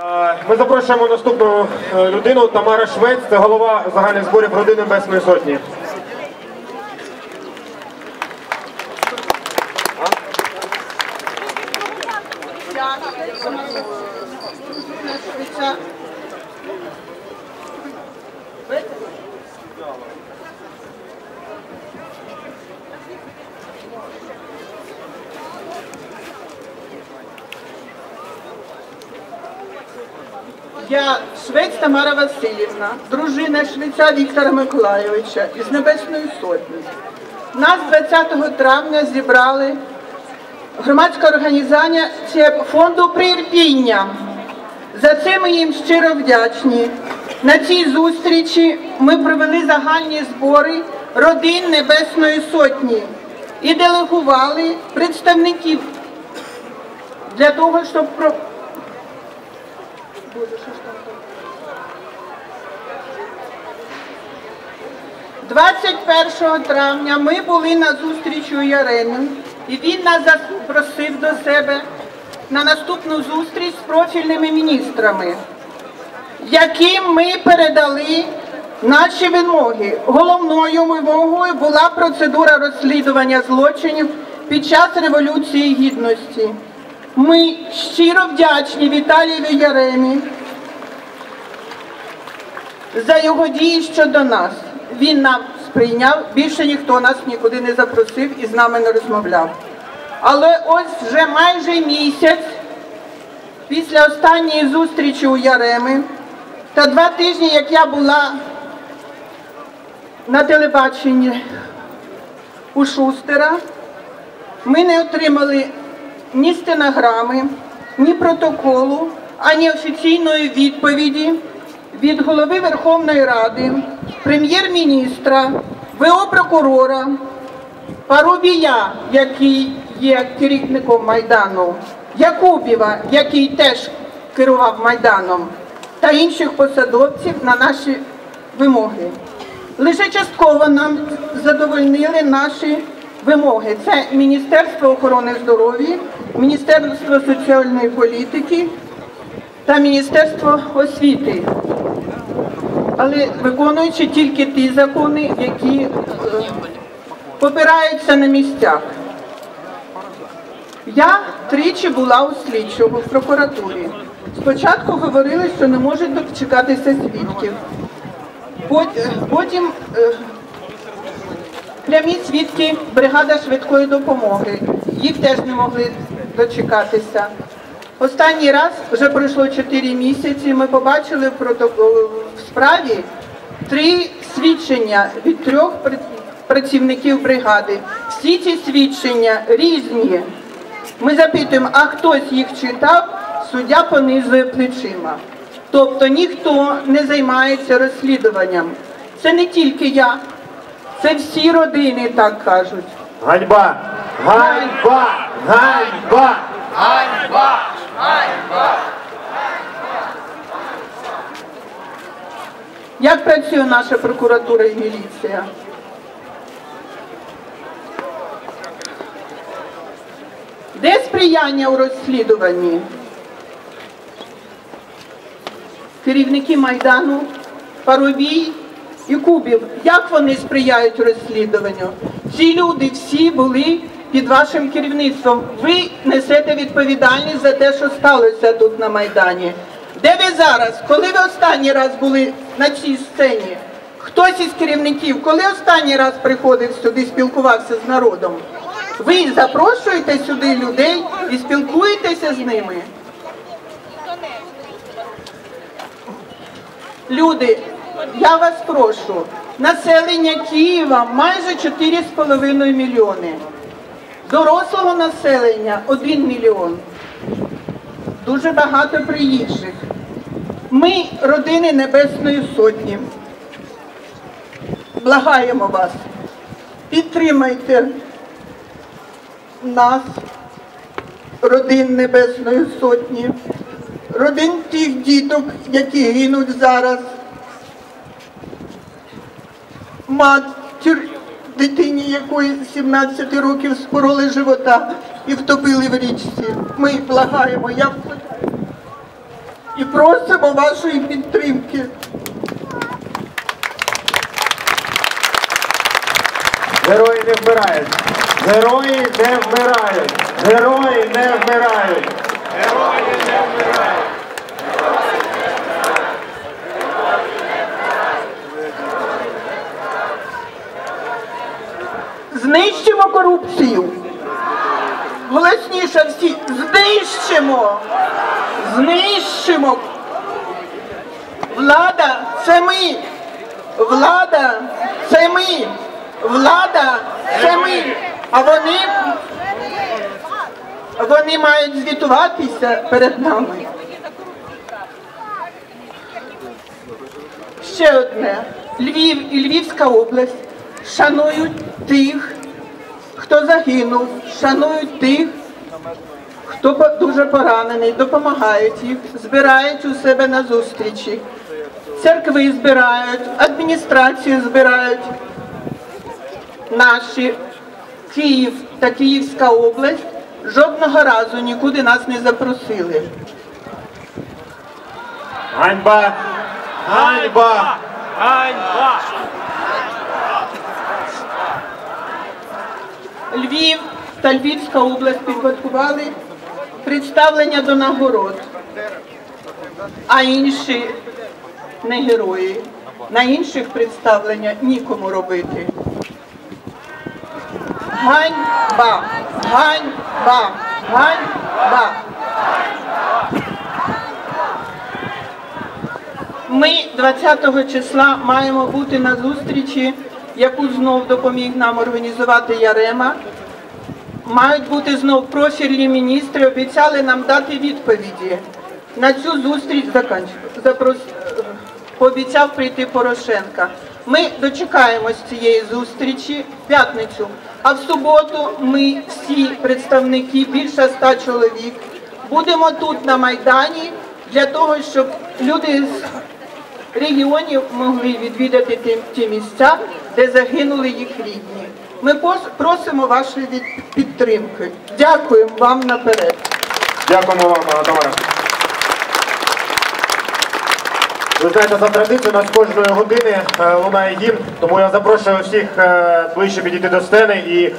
Е, Ми запрошуємо наступну е, людину Тамара Швець, це голова загальних зборів родини Небесної Сотні. Я Швець Тамара Васильівна, дружина Швеця Віктора Миколайовича із Небесної Сотні. Нас 20 травня зібрали громадська організація фонду Прирпіння. За це ми їм щиро вдячні. На цій зустрічі ми провели загальні збори родин Небесної Сотні і делегували представників для того, щоб про. Що ж там таке? 21 травня ми були на зустрічі у Яреми, і він нас запросив до себе на наступну зустріч з профільними міністрами, яким ми передали наші вимоги. Головною вимогою була процедура розслідування злочинів під час Революції Гідності. Ми щиро вдячні Віталієві Яремі за його дії щодо нас. Він нам сприйняв, більше ніхто нас нікуди не запросив і з нами не розмовляв. Але ось вже майже місяць після останньої зустрічі у Яреми та два тижні, як я була на телебаченні у Шустера, ми не отримали ні стенограми, ні протоколу, ані офіційної відповіді від голови Верховної Ради, прем'єр-міністра, ВО прокурора, Парубія, який є керівником Майдану, Якубєва, який теж керував Майданом, та інших посадовців на наші вимоги. Лише частково нам задовольнили наші вимоги. Це Міністерство охорони здоров'я, Міністерство соціальної політики та Міністерство освіти. Але виконуючи тільки ті закони, які е, попираються на місцях. Я тричі була у слідчого в прокуратурі. Спочатку говорили, що не можуть дочекатися свідків. Пот- Потім е, прямі свідки бригада швидкої допомоги. Їх теж не могли дочекатися. Останній раз вже пройшло 4 місяці. Ми побачили в справі три свідчення від трьох працівників бригади. Всі ці свідчення різні. Ми запитуємо, а хтось їх читав, суддя понизує плечима. Тобто ніхто не займається розслідуванням. Це не тільки я, це всі родини так кажуть. Ганьба! Ганьба! Ганьба! Як працює наша прокуратура і міліція? Де сприяння у розслідуванні? Керівники Майдану, Парубій і Кубів. Як вони сприяють розслідуванню? Ці люди всі були під вашим керівництвом. Ви несете відповідальність за те, що сталося тут на Майдані. Де ви зараз? Коли ви останній раз були на цій сцені? Хтось із керівників, коли останній раз приходив сюди, спілкувався з народом? Ви запрошуєте сюди людей і спілкуєтеся з ними? Люди, я вас прошу, населення Києва майже 4,5 мільйони. Дорослого населення 1 мільйон. Дуже багато приїжджих. Ми, родини Небесної Сотні, благаємо вас, підтримайте нас, родин Небесної Сотні, родин тих діток, які гинуть зараз, матір дитині, якої 17 років спороли живота і втопили в річці. Ми благаємо. Я і просимо вашої підтримки. Герої не вмирають. Герої не вмирають. Герої не вмирають. Знищимо Голосніше всі. Знищимо. Знищимо. Влада це ми. Влада це ми. Влада це ми. А вони, вони мають звітуватися перед нами. Ще одне. Львів і Львівська область шанують тих, хто загинув, шанують тих, хто дуже поранений, допомагають їх, збирають у себе на зустрічі. Церкви збирають, адміністрацію збирають. Наші Київ та Київська область жодного разу нікуди нас не запросили. Ганьба! Ганьба! Ганьба! Львів та Львівська область підготували представлення до нагород, а інші не герої. На інших представлення нікому робити. Ганьба! Ганьба! Ганьба! Ми 20 числа маємо бути на зустрічі, яку знов допоміг нам організувати Ярема. Мають бути знов профільні міністри, обіцяли нам дати відповіді. На цю зустріч. Запрос... пообіцяв прийти Порошенка. Ми дочекаємось цієї зустрічі в п'ятницю. А в суботу ми всі представники, більше ста чоловік, будемо тут на Майдані для того, щоб люди з регіонів могли відвідати ті місця, де загинули їх рідні. Ми просимо вашої підтримки. Дякуємо вам наперед. Дякуємо вам, пане. Ви знаєте, за традицією нас кожної години е, лунає гімн, тому я запрошую всіх е, ближче підійти до сцени і